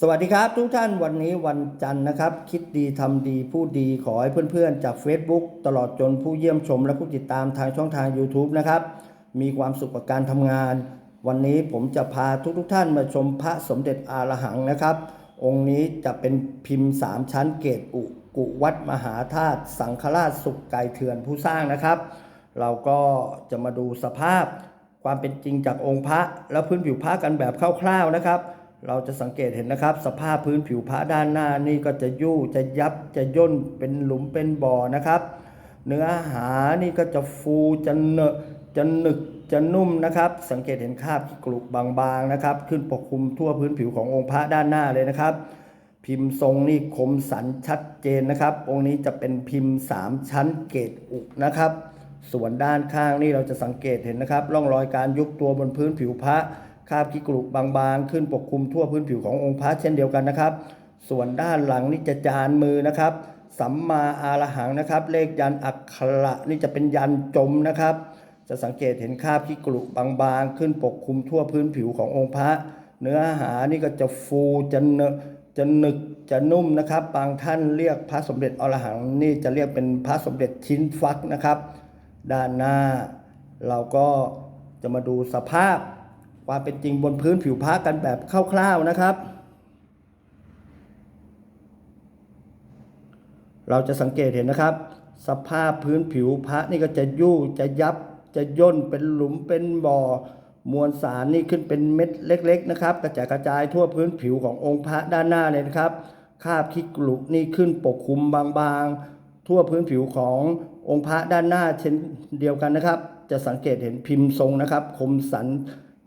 สวัสดีครับทุกท่านวันนี้วันจันทร์นะครับ คิดดีทำดีพูดดีขอให้เพื่อนๆ จาก Facebook ตลอดจนผู้เยี่ยมชม และผู้ติดตามทางช่องทาง YouTube นะครับ มีความสุขกับการทำงาน วันนี้ผมจะพาทุกๆท่านมาชมพระสมเด็จอารหังนะครับ องค์นี้จะเป็นพิมพ์ 3 ชั้นเกตอุกุวัดมหาธาตุสังฆราชสุขไก่เถื่อนผู้สร้างนะครับ เราก็จะมาดูสภาพความเป็นจริงจากองค์พระ และพื้นผิวพระกันแบบคร่าวๆนะครับ เราจะสังเกตเห็นนะครับ สภาพพื้นผิวพระด้านหน้านี่ก็จะยู่จะยับจะย่นเป็นหลุมเป็นบ่อนะครับ เนื้อหานี่ก็จะฟูจะเนอะจะหนึกจะนุ่มนะครับ สังเกตเห็นคราบกรุบางๆนะครับ ขึ้นปกคลุมทั่วพื้นผิวขององค์พระด้านหน้าเลยนะครับ พิมพ์ทรงนี่คมสันชัดเจนนะครับ องค์นี้จะเป็นพิมพ์ 3 ชั้นเกรดอุกนะครับ ส่วนด้านข้างนี่เราจะสังเกตเห็นนะครับ ร่องรอยการยุบตัวบนพื้นผิวพระ คราบขี้กรุบางๆ ขึ้นปกคลุมทั่วพื้นผิวขององค์พระเช่นเดียวกันนะครับ ส่วนด้านหลังนี่จะจานมือนะครับ สัมมาอารหังนะครับ เลขยันอักขระนี่จะเป็นยันจมนะครับ จะสังเกตเห็นคราบขี้กรุบางๆ ขึ้นปกคลุมทั่วพื้นผิวขององค์พระ เนื้อหานี่ก็จะฟูจะเนจะหนึกจะนุ่มนะครับ บางท่านเรียกพระสมเด็จอรหังนี่จะเรียกเป็นพระสมเด็จชิ้นฟักนะครับ ด้านหน้า เราก็จะมาดูสภาพ ความเป็นจริงบนพื้นผิวพระกันแบบคร่าวๆนะครับ เราจะสังเกตเห็นนะครับ สภาพพื้นผิวพระนี่ก็จะยู่จะยับจะย่นเป็นหลุมเป็นบ่อมวลสารนี่ขึ้นเป็นเม็ดเล็ก ๆ นะครับ กระจายกระจายทั่วพื้นผิวขององค์พระด้านหน้าเลยนะครับคาบขี้กลุนี่ขึ้นปกคลุมบางๆ ทั่วพื้นผิวขององค์พระด้านหน้าเช่นเดียวกันนะครับ จะสังเกตเห็นพิมพ์ทรงนะครับ คมสัน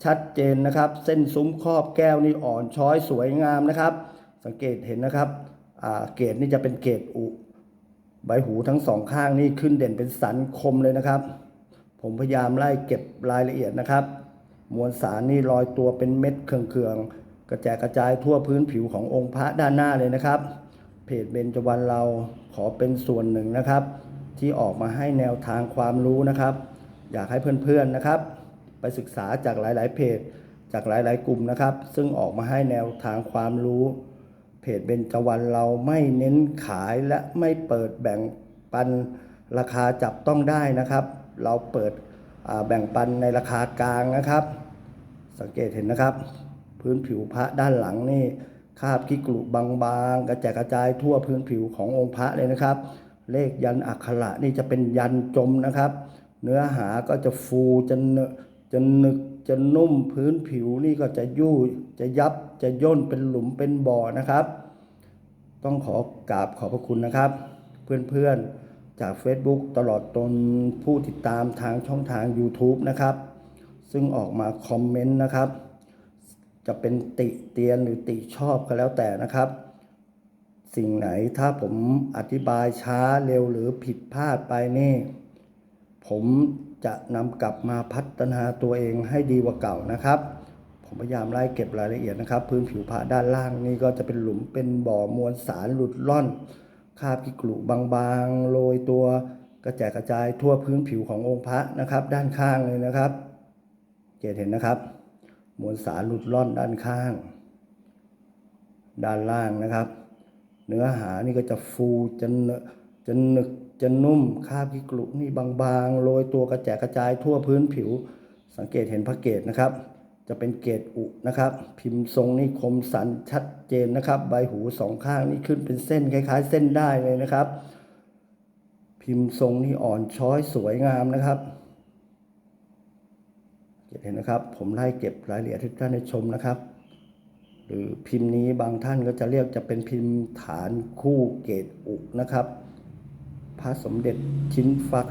ชัดเจนนะครับ เส้นซุ้มครอบแก้วนี่อ่อนช้อยสวยงามนะครับ สังเกตเห็นนะครับเกรดนี่จะเป็นเกรดอุใบหูทั้งสองข้างนี่ขึ้นเด่นเป็นสันคมเลยนะครับ ผมพยายามไล่เก็บรายละเอียดนะครับ มวลสารนี่ลอยตัวเป็นเม็ดเคืองๆกระจายกระจายทั่วพื้นผิวขององค์พระด้านหน้าเลยนะครับ เพจเบญจวรรณเราขอเป็นส่วนหนึ่งนะครับ ที่ออกมาให้แนวทางความรู้นะครับ อยากให้เพื่อนๆนะครับ ไปศึกษาจากหลาย ๆ เพจ จากหลาย ๆ กลุ่มนะครับ ซึ่งออกมาให้แนวทางความรู้ เพจเบญจวรรณเราไม่เน้นขายและไม่เปิดแบ่งปันราคาจับต้องได้นะครับ เราเปิดแบ่งปันในราคากลางนะครับ สังเกตเห็นนะครับ พื้นผิวพระด้านหลังนี่คาบขี้กรุบางๆ กระจายกระจายทั่วพื้นผิวขององค์พระเลยนะครับ เลขยันอักขระนี่จะเป็นยันจมนะครับ เนื้อหาก็จะฟูจะเนอ จะหนึกจะนุ่มพื้นผิวนี่ก็จะยู่จะยับจะย่นเป็นหลุมเป็นบ่อนะครับ ต้องขอกราบขอบพระคุณนะครับ เพื่อนๆจาก Facebook ตลอดจนผู้ติดตามทางช่องทาง YouTube นะครับ ซึ่งออกมาคอมเมนต์นะครับ จะเป็นติเตียนหรือติชอบก็แล้วแต่นะครับ สิ่งไหนถ้าผมอธิบายช้าเร็วหรือผิดพลาดไปนี่ ผม จะนำกลับมาพัฒนาตัวเองให้ดีกว่าเก่านะครับ ผมพยายามไล่เก็บรายละเอียดนะครับ พื้นผิวผ้าด้านล่างนี่ก็จะเป็นหลุมเป็นบ่อมวลสารหลุดล่อนคาบกิกลุบางๆโรยตัวกระจายกระจายทั่วพื้นผิวขององค์พระนะครับ ด้านข้างเลยนะครับเจตเห็นนะครับ มวลสารหลุดล่อนด้านข้าง ด้านล่างนะครับ เนื้อหานี่ก็จะฟูจะเนอะจะหนึก จะนุ่มคาบกิกลุนี่บางๆโรยตัวกระจายกระจายทั่วพื้นผิว สังเกตเห็นพระเกตนะครับ จะเป็นเกตอุนะครับ พิมพ์ทรงนี่คมสันชัดเจนนะครับ ใบหูสองข้างนี่ขึ้นเป็นเส้นคล้าย ๆ เส้นได้เลยนะครับ พิมพ์ทรงนี่อ่อนช้อยสวยงามนะครับเห็นนะครับ ผมไล่เก็บรายละเอียดให้ทุกท่านได้ชมนะครับ หรือพิมพ์นี้บางท่านก็จะเรียกจะเป็นพิมพ์ฐานคู่เกตอุนะครับ พระสมเด็จชิ้นฟัก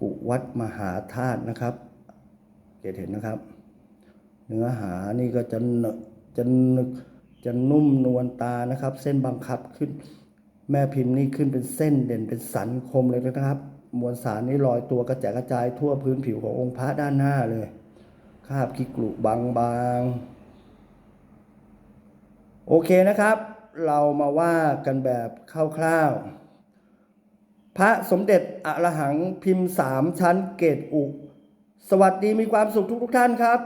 กุวัดมหาธาตุนะครับ เกตเห็นนะครับ เนื้อหานี่ก็จะหนึจะนึกจะนุ่มนวลตานะครับ เส้นบังคับขึ้น แม่พิมพ์นี่ขึ้นเป็นเส้นเด่นเป็นสันคมเลยนะครับ มวลสารนี่ลอยตัวกระจายกระจายทั่วพื้นผิวขององค์พระด้านหน้าเลยคาบขี้กลุบางๆ โอเคนะครับ เรามาว่ากันแบบคร่าวๆ พระสมเด็จอรหังพิมพ์สามชั้นเกตอุ สวัสดีมีความสุขทุกทุกท่านครับ